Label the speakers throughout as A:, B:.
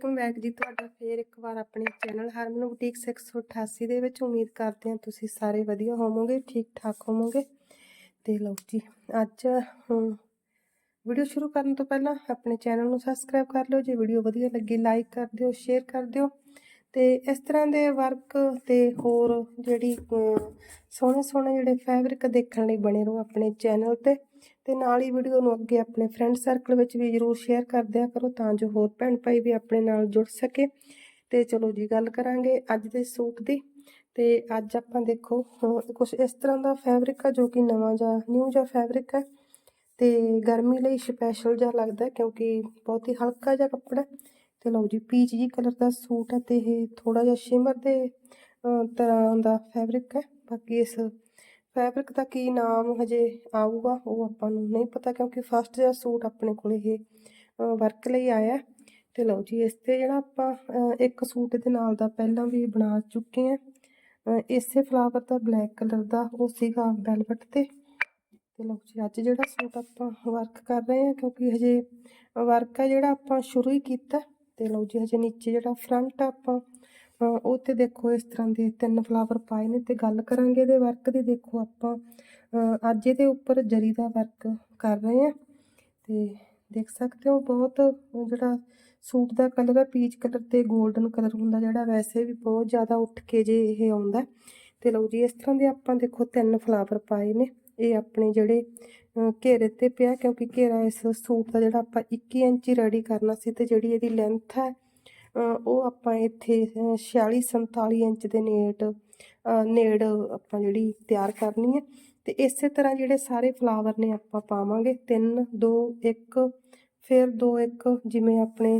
A: Welcome back ਜੀ ਤੁਹਾਡਾ ਫੇਰ ਇੱਕ ਵਾਰ ਆਪਣੇ ਚੈਨਲ ਹਰਮਨ ਬੁਟੀਕ 688 ਦੇ ਵਿੱਚ ਉਮੀਦ ਕਰਦੇ ਹਾਂ ਤੁਸੀਂ ਸਾਰੇ ਵਧੀਆ ਹੋਵੋਗੇ, ਠੀਕ ਠਾਕ ਹੋਵੋਗੇ। ਤੇ ਲਓ ਜੀ, ਅੱਜ ਵੀਡੀਓ ਸ਼ੁਰੂ ਕਰਨ ਤੋਂ ਪਹਿਲਾਂ ਆਪਣੇ ਚੈਨਲ ਨੂੰ ਸਬਸਕ੍ਰਾਈਬ ਕਰ ਲਿਓ, ਜੇ ਵੀਡੀਓ ਵਧੀਆ ਲੱਗੀ ਲਾਈਕ ਕਰ ਦਿਓ, ਸ਼ੇਅਰ ਕਰ ਦਿਓ। ਤੇ ਇਸ ਤਰ੍ਹਾਂ ਦੇ ਵਰਕ ਤੇ ਹੋਰ ਜਿਹੜੀ ਸੋਹਣੇ ਸੋਹਣੇ ਜਿਹੜੇ ਫੈਬਰਿਕ ਦੇਖਣ ਲਈ ਬਣੇ ਰਹੋ ਆਪਣੇ ਚੈਨਲ ਤੇ। ਤੇ ਨਾਲ ਹੀ ਵੀਡੀਓ ਨੂੰ ਅੱਗੇ ਆਪਣੇ ਫਰੈਂਡ ਸਰਕਲ ਵਿੱਚ ਵੀ ਜਰੂਰ ਸ਼ੇਅਰ ਕਰ ਦਿਆ ਕਰੋ ਤਾਂ ਜੋ ਹੋਰ ਭੈਣ ਭਾਈ ਵੀ ਆਪਣੇ ਨਾਲ ਜੁੜ ਸਕੇ। ਤੇ ਚਲੋ ਜੀ, ਗੱਲ ਕਰਾਂਗੇ ਅੱਜ ਦੇ ਸੂਟ ਦੀ। ਤੇ ਅੱਜ ਆਪਾਂ ਦੇਖੋ ਕੁਝ ਇਸ ਤਰ੍ਹਾਂ ਦਾ ਫੈਬਰਿਕ ਆ ਜੋ ਕਿ ਨਵਾਂ ਜਾਂ ਨਿਊ ਜਾਂ ਫੈਬਰਿਕ ਹੈ ਤੇ ਗਰਮੀ ਲਈ ਸਪੈਸ਼ਲ ਜਿਹਾ ਲੱਗਦਾ ਕਿਉਂਕਿ ਬਹੁਤ ਹੀ ਹਲਕਾ ਜਿਹਾ ਕੱਪੜਾ। ਤੇ ਲਓ ਜੀ ਪੀਚ ਜੀ ਕਲਰ ਦਾ ਸੂਟ ਹੈ ਤੇ ਇਹ ਥੋੜਾ ਜਿਹਾ ਸ਼ਿਮਰ ਦੇ ਤਰ੍ਹਾਂ ਦਾ ਫੈਬਰਿਕ ਹੈ ਬਾਕੀ ਇਸ ਫੈਬਰਿਕ ਦਾ ਕੀ ਨਾਮ ਹਜੇ ਆਊਗਾ, ਉਹ ਆਪਾਂ ਨੂੰ ਨਹੀਂ ਪਤਾ ਕਿਉਂਕਿ ਫਸਟ ਜਿਹਾ ਸੂਟ ਆਪਣੇ ਕੋਲ ਇਹ ਵਰਕ ਲਈ ਆਇਆ ਤੇ ਲਓ ਜੀ, ਇਸ ਤੇ ਜਿਹੜਾ ਆਪਾਂ ਇੱਕ ਸੂਟ ਦੇ ਨਾਲ ਦਾ ਪਹਿਲਾਂ ਵੀ ਬਣਾ ਚੁੱਕੇ ਆ ਇਸੇ ਫਲਾਵਰ ਦਾ ਬਲੈਕ ਕਲਰ ਦਾ ਉਹ ਸੀਗਾ ਵੈਲਵਟ ਤੇ। ਤੇ ਲਓ ਜੀ, ਅੱਜ ਜਿਹੜਾ ਸੂਟ ਆਪਾਂ ਵਰਕ ਕਰ ਰਹੇ ਆ ਕਿਉਂਕਿ ਹਜੇ ਵਰਕ ਹੈ ਜਿਹੜਾ ਆਪਾਂ ਸ਼ੁਰੂ ਹੀ ਕੀਤਾ। ਤੇ ਲਓ ਜੀ, ਹਜੇ ਨੀਚੇ ਜਿਹੜਾ ਫਰੰਟ ਆਪਾਂ ਉਹ ਤੇ ਦੇਖੋ ਇਸ ਤਰ੍ਹਾਂ ਦੇ ਤਿੰਨ ਫਲਾਵਰ ਪਾਏ ਨੇ ਤੇ ਗੱਲ ਕਰਾਂਗੇ ਇਹਦੇ ਵਰਕ ਦੀ। ਦੇਖੋ ਆਪਾਂ ਅੱਜ ਇਹਦੇ ਉੱਪਰ ਜਰੀ ਦਾ ਵਰਕ ਕਰ ਰਹੇ ਆ ਤੇ ਦੇਖ ਸਕਦੇ ਹੋ ਬਹੁਤ ਜਿਹੜਾ ਸੂਟ ਦਾ ਕਲਰ ਹੈ ਪੀਚ ਕਲਰ ਤੇ 골ਡਨ ਕਲਰ ਹੁੰਦਾ ਜਿਹੜਾ ਵੈਸੇ ਵੀ ਬਹੁਤ ਜ਼ਿਆਦਾ ਉੱਠ ਕੇ ਜੇ ਇਹ ਆਉਂਦਾ। ਤੇ ਲਓ ਜੀ, ਇਸ ਤਰ੍ਹਾਂ ਦੇ ਆਪਾਂ ਦੇਖੋ ਤਿੰਨ ਫਲਾਵਰ ਪਾਏ ਨੇ। ਇਹ ਆਪਣੇ ਜਿਹੜੇ ਘੇਰੇ ਤੇ ਪਿਆ ਕਿਉਂਕਿ ਘੇਰਾ ਇਸ ਸੂਟ ਦਾ ਜਿਹੜਾ ਆਪਾਂ 21 ਇੰਚ ਰੈਡੀ ਕਰਨਾ ਸੀ ਤੇ ਜਿਹੜੀ ਇਹਦੀ ਲੈਂਥ ਹੈ ਉਹ ਆਪਾਂ ਇੱਥੇ 46 47 ਇੰਚ ਦੇ ਨੇੜ ਨੇੜ ਆਪਾਂ ਜਿਹੜੀ ਤਿਆਰ ਕਰਨੀ ਹੈ। ਤੇ ਇਸੇ ਤਰ੍ਹਾਂ ਜਿਹੜੇ ਸਾਰੇ ਫਲਾਵਰ ਨੇ ਆਪਾਂ ਪਾਵਾਂਗੇ। 3 2 1 ਫਿਰ 2 1 ਜਿਵੇਂ ਆਪਣੇ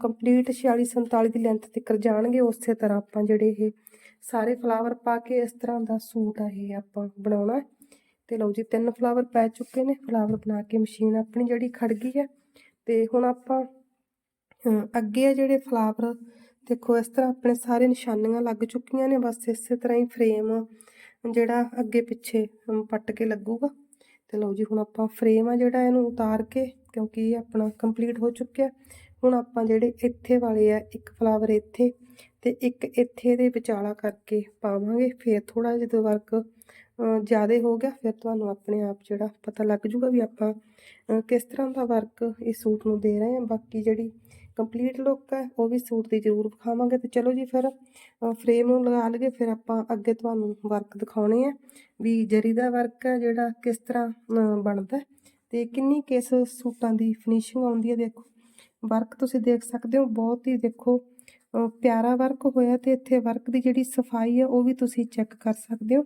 A: ਕੰਪਲੀਟ 46 47 ਦੀ ਲੈਂਥ ਤੱਕ ਜਾਣਗੇ, ਉਸੇ ਤਰ੍ਹਾਂ ਆਪਾਂ ਜਿਹੜੇ ਇਹ ਸਾਰੇ ਫਲਾਵਰ ਪਾ ਕੇ ਇਸ ਤਰ੍ਹਾਂ ਦਾ ਸੂਟ ਆ ਇਹ ਆਪਾਂ ਬਣਾਉਣਾ ਤੇ ਲਓ ਜੀ, ਤਿੰਨ ਫਲਾਵਰ ਪੈ ਚੁੱਕੇ ਨੇ। ਫਲਾਵਰ ਬਣਾ ਕੇ ਮਸ਼ੀਨ ਆਪਣੀ ਜਿਹੜੀ ਖੜ ਗਈ ਹੈ। ਤੇ ਹੁਣ ਆਪਾਂ ਅੱਗੇ ਆ ਜਿਹੜੇ ਫਲਾਵਰ ਦੇਖੋ ਇਸ ਤਰ੍ਹਾਂ ਆਪਣੇ ਸਾਰੇ ਨਿਸ਼ਾਨੀਆਂ ਲੱਗ ਚੁੱਕੀਆਂ ਨੇ, ਬਸ ਇਸੇ ਤਰ੍ਹਾਂ ਹੀ ਫਰੇਮ ਜਿਹੜਾ ਅੱਗੇ ਪਿੱਛੇ ਪੱਟ ਕੇ ਲੱਗੂਗਾ। ਤੇ ਲਓ ਜੀ, ਹੁਣ ਆਪਾਂ ਫਰੇਮ ਆ ਜਿਹੜਾ ਇਹਨੂੰ ਉਤਾਰ ਕੇ, ਕਿਉਂਕਿ ਇਹ ਆਪਣਾ ਕੰਪਲੀਟ ਹੋ ਚੁੱਕਿਆ। ਹੁਣ ਆਪਾਂ ਜਿਹੜੇ ਇੱਥੇ ਵਾਲੇ ਆ, ਇੱਕ ਫਲਾਵਰ ਇੱਥੇ, ਤੇ ਇੱਕ ਇੱਥੇ ਦੇ ਵਿਚਾਲਾ ਕਰਕੇ ਪਾਵਾਂਗੇ, ਫਿਰ ਥੋੜਾ ਜਿਹਾ ਵਰਕ ਜ਼ਿਆਦਾ ਹੋ ਗਿਆ, ਫਿਰ ਤੁਹਾਨੂੰ ਆਪਣੇ ਆਪ ਜਿਹੜਾ ਪਤਾ ਲੱਗ ਜੂਗਾ ਵੀ ਆਪਾਂ ਕਿਸ ਤਰ੍ਹਾਂ ਦਾ ਵਰਕ ਇਸ ਸੂਟ ਨੂੰ ਦੇ ਰਹੇ ਹਾਂ। ਬਾਕੀ ਜਿਹੜੀ ਕੰਪਲੀਟ ਲੁੱਕ ਹੈ, ਉਹ ਵੀ ਸੂਟ ਦੀ ਜ਼ਰੂਰ ਵਿਖਾਵਾਂਗੇ ਤੇ ਚਲੋ ਜੀ ਫਿਰ ਫਰੇਮ ਨੂੰ ਲਗਾ ਲਈਏ, ਫਿਰ ਆਪਾਂ ਅੱਗੇ ਤੁਹਾਨੂੰ ਵਰਕ ਦਿਖਾਉਣੇ ਆ ਵੀ ਜਰੀ ਦਾ ਵਰਕ ਹੈ ਜਿਹੜਾ ਕਿਸ ਤਰ੍ਹਾਂ ਬਣਦਾ ਤੇ ਕਿੰਨੀ ਕਿਸ ਸੂਟਾਂ ਦੀ ਫਿਨਿਸ਼ਿੰਗ ਆਉਂਦੀ ਹੈ ਦੇਖੋ। ਵਰਕ ਤੁਸੀਂ ਦੇਖ ਸਕਦੇ ਹੋ, ਬਹੁਤ ਹੀ ਦੇਖੋ ਪਿਆਰਾ ਵਰਕ ਹੋਇਆ ਤੇ ਇੱਥੇ ਵਰਕ ਦੀ ਜਿਹੜੀ ਸਫ਼ਾਈ ਹੈ ਉਹ ਵੀ ਤੁਸੀਂ ਚੈੱਕ ਕਰ ਸਕਦੇ ਹੋ।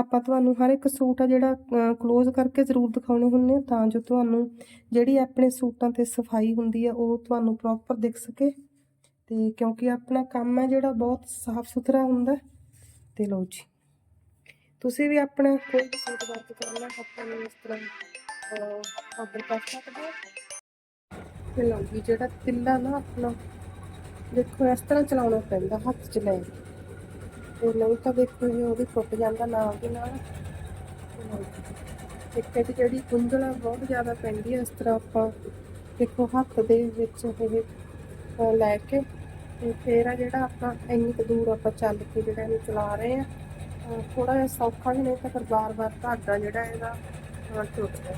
A: ਆਪਾਂ ਤੁਹਾਨੂੰ ਹਰ ਇੱਕ ਸੂਟ ਆ ਜਿਹੜਾ ক্লোਜ਼ ਕਰਕੇ ਜ਼ਰੂਰ ਦਿਖਾਉਣੇ ਹੁੰਦੇ ਆ, ਤਾਂ ਜੋ ਤੁਹਾਨੂੰ ਜਿਹੜੀ ਆਪਣੇ ਸੂਟਾਂ ਤੇ ਸਫ਼ਾਈ ਹੁੰਦੀ ਆ, ਉਹ ਤੁਹਾਨੂੰ ਪ੍ਰੋਪਰ ਦਿਖ ਸਕੇ। ਤੇ ਕਿਉਂਕਿ ਆਪਣਾ ਕੰਮ ਹੈ ਜਿਹੜਾ ਬਹੁਤ ਸਾਫ਼ ਸੁਥਰਾ ਹੁੰਦਾ, ਤੇ ਲਓ ਜੀ। ਤੁਸੀਂ ਵੀ ਆਪਣਾ ਕੋਈ ਸੂਟ ਵਰਕ ਕਰਨਾ ਆਪਾਂ ਨੂੰ ਇਸ ਤਰ੍ਹਾਂ ਆਰਡਰ ਕਰ ਸਕਦੇ ਹੋ ਤੇ ਲਓ ਜੀ, ਜਿਹੜਾ ਤਿੱਲਾ ਨਾ ਆਪਣਾ, ਦੇਖੋ, ਇਸ ਤਰ੍ਹਾਂ ਚਲਾਉਣਾ ਪੈਂਦਾ, ਹੱਥ 'ਚ ਲੈ ਕੇ। ਤੇ ਨਹੀਂ ਤਾਂ ਦੇਖੋ ਜੀ, ਉਹ ਵੀ ਟੁੱਟ ਜਾਂਦਾ ਨਾਲ ਦੇ ਨਾਲ। ਇੱਕ ਇੱਕ ਜਿਹੜੀ ਕੁੰਡਲਾ ਬਹੁਤ ਜ਼ਿਆਦਾ ਪੈਂਦੀ ਹੈ ਇਸ ਤਰ੍ਹਾਂ ਆਪਾਂ ਦੇਖੋ ਹੱਥ ਦੇ ਵਿੱਚ ਇਹ ਲੈ ਕੇ ਤੇ ਫੇਰ ਆ ਜਿਹੜਾ ਆਪਾਂ ਇੰਨੀ ਕੁ ਦੂਰ ਆਪਾਂ ਚੱਲ ਕੇ ਜਿਹੜਾ ਇਹਨੂੰ ਚਲਾ ਰਹੇ ਆ ਥੋੜਾ ਜਿਹਾ ਸੌਖਾ ਵੀ ਨਹੀਂ ਤਾਂ ਫਿਰ ਬਾਰ-ਬਾਰ ਧਾਗਾ ਜਿਹੜਾ ਇਹਦਾ ਟੁੱਟਦਾ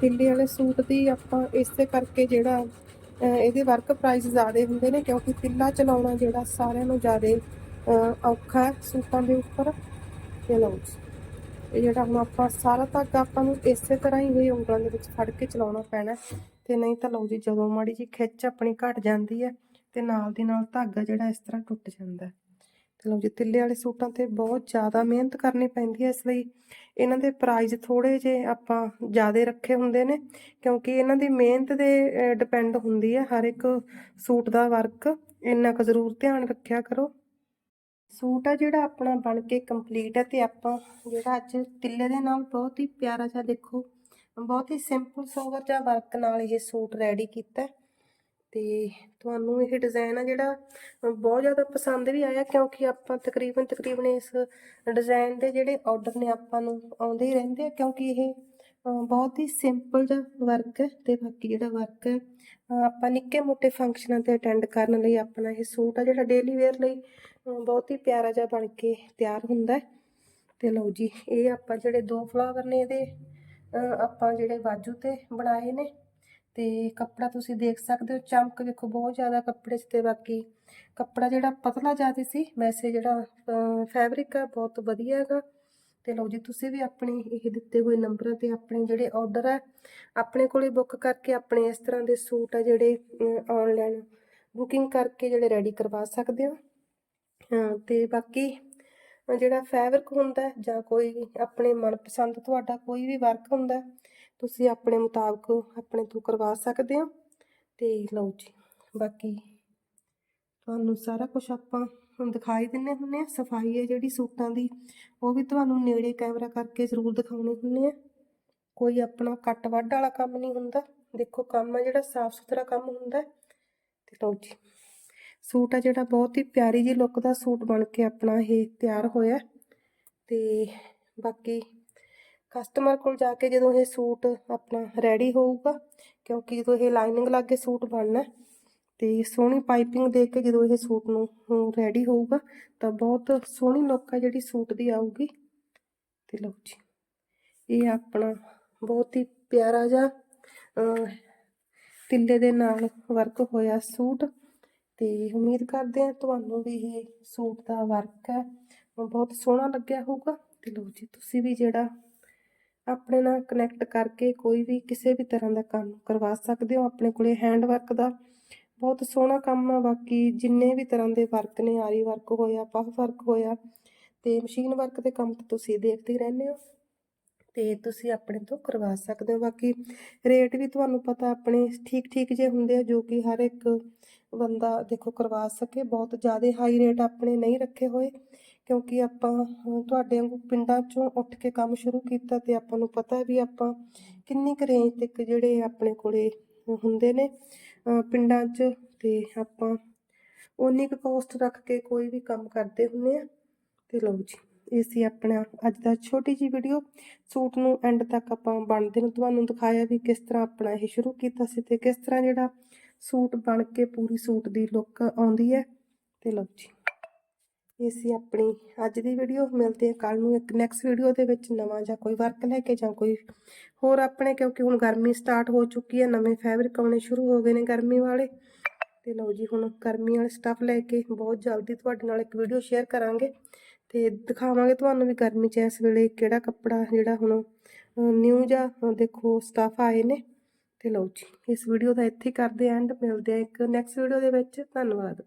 A: ਤਿੱਲੇ ਵਾਲੇ ਸੂਟ ਦੀ ਆਪਾਂ ਇਸੇ ਕਰਕੇ ਜਿਹੜਾ ਇਹਦੇ ਵਰਕ ਪ੍ਰਾਈਸ ਜ਼ਿਆਦਾ ਹੁੰਦੇ ਨੇ ਕਿਉਂਕਿ ਤਿੱਲਾ ਚਲਾਉਣਾ ਜਿਹੜਾ ਸਾਰਿਆਂ ਨੂੰ ਜ਼ਿਆਦਾ ਔਖਾ ਹੈ ਸੂਟਾਂ ਦੇ ਉੱਪਰ ਤੇ ਲਓ ਇਹ ਜਿਹੜਾ ਹੁਣ ਆਪਾਂ ਸਾਰਾ ਧਾਗਾ ਆਪਾਂ ਨੂੰ ਇਸੇ ਤਰ੍ਹਾਂ ਹੀ ਇਹ ਉਂਗਲਾਂ ਦੇ ਵਿੱਚ ਫੜ ਕੇ ਚਲਾਉਣਾ ਪੈਣਾ ਤੇ ਨਹੀਂ ਤਾਂ ਲਓ ਜੀ ਜਦੋਂ ਮਾੜੀ ਜੀ ਖਿੱਚ ਆਪਣੀ ਘਟ ਜਾਂਦੀ ਹੈ ਤੇ ਨਾਲ ਦੀ ਨਾਲ ਧਾਗਾ ਜਿਹੜਾ ਇਸ ਤਰ੍ਹਾਂ ਟੁੱਟ ਜਾਂਦਾ ਤੇ ਲਓ ਜੀ, ਤਿੱਲੇ ਵਾਲੇ ਸੂਟਾਂ ਤੇ ਬਹੁਤ ਜ਼ਿਆਦਾ ਮਿਹਨਤ ਕਰਨੀ ਪੈਂਦੀ ਹੈ ਇਸ ਲਈ। ਇਹਨਾਂ ਦੇ ਪ੍ਰਾਈਸ ਥੋੜੇ ਜੇ ਆਪਾਂ ਜ਼ਿਆਦਾ ਰੱਖੇ ਹੁੰਦੇ ਨੇ, ਕਿਉਂਕਿ ਇਹਨਾਂ ਦੀ ਮਿਹਨਤ ਦੇ ਡਿਪੈਂਡ ਹੁੰਦੀ ਹੈ ਹਰ ਇੱਕ ਸੂਟ ਦਾ ਵਰਕ ਇੰਨਾ ਕੁ ਜ਼ਰੂਰ ਧਿਆਨ ਰੱਖਿਆ ਕਰੋ। ਸੂਟ ਆ ਜਿਹੜਾ ਆਪਣਾ ਬਣ ਕੇ ਕੰਪਲੀਟ ਹੈ ਤੇ ਆਪਾਂ ਜਿਹੜਾ ਅੱਜ ਤਿੱਲੇ ਦੇ ਨਾਲ ਬਹੁਤ ਹੀ ਪਿਆਰਾ ਜਿਹਾ ਦੇਖੋ, ਬਹੁਤ ਹੀ ਸਿੰਪਲ ਸੋਵਰ ਜਿਹਾ ਵਰਕ ਨਾਲ ਇਹ ਸੂਟ ਰੈਡੀ ਕੀਤਾ ਤੇ ਤੁਹਾਨੂੰ ਇਹ ਡਿਜ਼ਾਈਨ ਆ ਜਿਹੜਾ ਬਹੁਤ ਜ਼ਿਆਦਾ ਪਸੰਦ ਵੀ ਆਇਆ ਕਿਉਂਕਿ ਆਪਾਂ ਤਕਰੀਬਨ ਤਕਰੀਬਨ ਇਸ ਡਿਜ਼ਾਈਨ ਦੇ ਜਿਹੜੇ ਆਰਡਰ ਨੇ ਆਪਾਂ ਨੂੰ ਆਉਂਦੇ ਹੀ ਰਹਿੰਦੇ ਆ ਕਿਉਂਕਿ ਇਹ ਬਹੁਤ ਹੀ ਸਿੰਪਲ ਜਿਹਾ ਵਰਕ ਹੈ ਤੇ ਬਾਕੀ ਜਿਹੜਾ ਵਰਕ ਹੈ ਆਪਾਂ ਨਿੱਕੇ ਮੋਟੇ ਫੰਕਸ਼ਨਾਂ ਤੇ ਅਟੈਂਡ ਕਰਨ ਲਈ ਆਪਣਾ ਇਹ ਸੂਟ ਆ ਜਿਹੜਾ ਡੇਲੀ ਵੇਅਰ ਲਈ ਬਹੁਤ ਹੀ ਪਿਆਰਾ ਜਿਹਾ ਬਣ ਕੇ ਤਿਆਰ ਹੁੰਦਾ ਹੈ। ਤੇ ਲਓ ਜੀ, ਇਹ ਆਪਾਂ ਜਿਹੜੇ ਦੋ ਫਲਾਵਰ ਨੇ ਇਹਦੇ ਆਪਾਂ ਜਿਹੜੇ ਬਾਜੂ ਤੇ ਬਣਾਏ ਨੇ ਤੇ ਕੱਪੜਾ ਤੁਸੀਂ ਦੇਖ ਸਕਦੇ ਹੋ, ਚਮਕ ਵੇਖੋ ਬਹੁਤ ਜ਼ਿਆਦਾ ਕੱਪੜੇ 'ਚ ਤੇ ਬਾਕੀ ਕੱਪੜਾ ਜਿਹੜਾ ਪਤਲਾ ਜ਼ਿਆਦਾ ਸੀ, ਵੈਸੇ ਜਿਹੜਾ ਫੈਬਰਿਕ ਆ, ਬਹੁਤ ਵਧੀਆ ਹੈਗਾ। ਤੇ ਲਓ ਜੀ, ਤੁਸੀਂ ਵੀ ਆਪਣੇ ਇਹ ਦਿੱਤੇ ਹੋਏ ਨੰਬਰਾਂ ਤੇ ਆਪਣੇ ਜਿਹੜੇ ਆਰਡਰ ਹੈ ਆਪਣੇ ਕੋਲੇ ਬੁੱਕ ਕਰਕੇ ਆਪਣੇ ਇਸ ਤਰ੍ਹਾਂ ਦੇ ਸੂਟ ਆ ਜਿਹੜੇ ਆਨਲਾਈਨ ਬੁਕਿੰਗ ਕਰਕੇ ਜਿਹੜੇ ਰੈਡੀ ਕਰਵਾ ਸਕਦੇ ਹੋ। ਹਾਂ ਤੇ ਬਾਕੀ ਜਿਹੜਾ ਫੈਬਰਿਕ ਹੁੰਦਾ, ਜਾਂ ਕੋਈ ਆਪਣੇ ਮਨਪਸੰਦ ਤੁਹਾਡਾ ਕੋਈ ਵੀ ਵਰਕ ਹੁੰਦਾ ਤੁਸੀਂ ਆਪਣੇ ਮੁਤਾਬਕ ਆਪਣੇ ਤੋਂ ਕਰਵਾ ਸਕਦੇ ਹੋ। ਤੇ ਲਓ ਜੀ, ਬਾਕੀ ਤੁਹਾਨੂੰ ਸਾਰਾ ਕੁਝ ਆਪਾਂ ਹੁਣ ਦਿਖਾਈ ਦਿੰਨੇ ਹੁੰਨੇ ਆ। ਸਫ਼ਾਈ ਹੈ ਜਿਹੜੀ ਸੂਟਾਂ ਦੀ, ਉਹ ਵੀ ਤੁਹਾਨੂੰ ਨੇੜੇ ਕੈਮਰਾ ਕਰਕੇ ਜ਼ਰੂਰ ਦਿਖਾਉਣੇ ਹੁੰਨੇ ਆ। ਕੋਈ ਆਪਣਾ ਕੱਟ ਵੱਢ ਵਾਲਾ ਕੰਮ ਨਹੀਂ ਹੁੰਦਾ। ਦੇਖੋ, ਕੰਮ ਆ ਜਿਹੜਾ, ਸਾਫ਼ ਸੁਥਰਾ ਕੰਮ ਹੁੰਦਾ। ਹੈ। ਤੇ ਲਓ ਜੀ, ਸੂਟ ਆ ਜਿਹੜਾ, ਬਹੁਤ ਹੀ ਪਿਆਰੀ ਜੀ ਲੁੱਕ ਦਾ ਸੂਟ ਬਣ ਕੇ ਆਪਣਾ ਇਹ ਤਿਆਰ ਹੋਇਆ। ਤੇ ਬਾਕੀ ਕਸਟਮਰ ਕੋਲ ਜਾ ਕੇ ਜਦੋਂ ਇਹ ਸੂਟ ਆਪਣਾ ਰੈਡੀ ਹੋਊਗਾ ਕਿਉਂਕਿ ਜਦੋਂ ਇਹ ਲਾਈਨਿੰਗ ਲਾ ਕੇ ਸੂਟ ਬਣਨਾ ਹੈ, ਤੇ ਸੋਹਣੀ ਪਾਈਪਿੰਗ ਦੇ ਕੇ ਜਦੋਂ ਇਹ ਸੂਟ ਨੂੰ ਰੈਡੀ ਹੋਊਗਾ ਤਾਂ ਬਹੁਤ ਸੋਹਣੀ ਲੁੱਕ ਆ ਜਿਹੜੀ ਸੂਟ ਦੀ ਆਊਗੀ। ਤੇ ਲਓ ਜੀ ਇਹ ਆਪਣਾ ਬਹੁਤ ਹੀ ਪਿਆਰਾ ਜਿਹਾ ਤਿੱਲੇ ਦੇ ਨਾਲ ਵਰਕ ਹੋਇਆ ਸੂਟ। ਤੇ ਉਮੀਦ ਕਰਦੇ ਹਾਂ ਤੁਹਾਨੂੰ ਵੀ ਇਹ ਸੂਟ ਦਾ ਵਰਕ ਹੈ ਬਹੁਤ ਸੋਹਣਾ ਲੱਗਿਆ ਹੋਊਗਾ। ਤੇ ਲਓ ਜੀ ਤੁਸੀਂ ਵੀ ਜਿਹੜਾ ਆਪਣੇ ਨਾਲ ਕਨੈਕਟ ਕਰਕੇ ਕੋਈ ਵੀ ਕਿਸੇ ਵੀ ਤਰ੍ਹਾਂ ਦਾ ਕੰਮ ਕਰਵਾ ਸਕਦੇ ਹੋ। ਆਪਣੇ ਕੋਲੇ ਹੈਂਡ ਵਰਕ ਦਾ ਬਹੁਤ ਸੋਹਣਾ ਕੰਮ ਆ। ਬਾਕੀ ਜਿੰਨੇ ਵੀ ਤਰ੍ਹਾਂ ਦੇ ਵਰਕ ਨੇ, ਆਰੀ ਵਰਕ ਹੋਇਆ, ਪਫ ਵਰਕ ਹੋਇਆ ਤੇ ਮਸ਼ੀਨ ਵਰਕ ਦੇ ਕੰਮ ਤਾਂ ਤੁਸੀਂ ਦੇਖਦੇ ਰਹਿੰਦੇ ਹੋ ਤੇ ਤੁਸੀਂ ਆਪਣੇ ਤੋਂ ਕਰਵਾ ਸਕਦੇ ਹੋ। ਬਾਕੀ ਰੇਟ ਵੀ ਤੁਹਾਨੂੰ ਪਤਾ ਆਪਣੇ ਠੀਕ ਠੀਕ ਜੇ ਹੁੰਦੇ ਆ, ਜੋ ਕਿ ਹਰ ਇੱਕ ਬੰਦਾ ਦੇਖੋ ਕਰਵਾ ਸਕੇ। ਬਹੁਤ ਜ਼ਿਆਦਾ ਹਾਈ ਰੇਟ ਆਪਣੇ ਨਹੀਂ ਰੱਖੇ ਹੋਏ। ਕਿਉਂਕਿ ਆਪਾਂ ਤੁਹਾਡੇ ਵਾਂਗੂ ਪਿੰਡਾਂ ਚੋਂ ਉੱਠ ਕੇ ਕੰਮ ਸ਼ੁਰੂ ਕੀਤਾ ਤੇ ਆਪਾਂ ਨੂੰ ਪਤਾ ਵੀ ਆਪਾਂ ਕਿੰਨੀ ਕੁ ਰੇਂਜ ਤੱਕ ਜਿਹੜੇ ਆਪਣੇ ਕੋਲੇ ਹੁੰਦੇ ਨੇ ਪਿੰਡਾਂ 'ਚ ਤੇ ਆਪਾਂ ਉਨੀ ਕੁ ਕੋਸਟ ਰੱਖ ਕੇ ਕੋਈ ਵੀ ਕੰਮ ਕਰਦੇ ਹੁੰਦੇ ਆ। ਤੇ ਲਓ ਜੀ, ਇਹ ਸੀ ਆਪਣਾ ਅੱਜ ਦਾ ਛੋਟੀ ਜੀ ਵੀਡੀਓ ਸੂਟ ਨੂੰ ਐਂਡ ਤੱਕ ਆਪਾਂ ਬਣਦੇ ਨੂੰ ਤੁਹਾਨੂੰ ਦਿਖਾਇਆ ਵੀ ਕਿਸ ਤਰ੍ਹਾਂ ਆਪਣਾ ਇਹ ਸ਼ੁਰੂ ਕੀਤਾ ਸੀ ਤੇ ਕਿਸ ਤਰ੍ਹਾਂ ਜਿਹੜਾ ਸੂਟ ਬਣ ਕੇ ਪੂਰੀ ਸੂਟ ਦੀ ਲੁੱਕ ਆਉਂਦੀ ਹੈ। ਤੇ ਲਓ ਜੀ। ਇਹ ਸੀ ਆਪਣੀ ਅੱਜ ਦੀ ਵੀਡੀਓ ਮਿਲਦੇ ਹਾਂ ਕੱਲ ਨੂੰ ਇੱਕ ਨੈਕਸਟ ਵੀਡੀਓ ਦੇ ਵਿੱਚ ਨਵਾਂ ਜਾਂ ਕੋਈ ਵਰਕ ਲੈ ਕੇ ਜਾਂ ਕੋਈ ਹੋਰ ਆਪਣੇ, ਕਿਉਂਕਿ ਹੁਣ ਗਰਮੀ ਸਟਾਰਟ ਹੋ ਚੁੱਕੀ ਹੈ, ਨਵੇਂ ਫੈਬਰਿਕ ਆਉਣੇ ਸ਼ੁਰੂ ਹੋ ਗਏ ਨੇ ਗਰਮੀ ਵਾਲੇ। ਤੇ ਲਓ ਜੀ, ਹੁਣ ਗਰਮੀ ਵਾਲੇ ਸਟੱਫ ਲੈ ਕੇ ਬਹੁਤ ਜਲਦੀ ਤੁਹਾਡੇ ਨਾਲ ਇੱਕ ਵੀਡੀਓ ਸ਼ੇਅਰ ਕਰਾਂਗੇ। ਤੇ ਦਿਖਾਵਾਂਗੇ ਤੁਹਾਨੂੰ ਵੀ ਗਰਮੀ 'ਚ ਇਸ ਵੇਲੇ ਕਿਹੜਾ ਕੱਪੜਾ, ਜਿਹੜਾ ਹੁਣ ਨਿਊ ਜਾਂ ਦੇਖੋ ਸਟੱਫ ਆਏ ਨੇ। ਤੇ ਲਓ ਜੀ, ਇਸ ਵੀਡੀਓ ਦਾ ਇੱਥੇ ਕਰਦੇ ਐਂਡ ਮਿਲਦੇ ਆ ਇੱਕ ਨੈਕਸਟ ਵੀਡੀਓ ਦੇ ਵਿੱਚ। ਧੰਨਵਾਦ।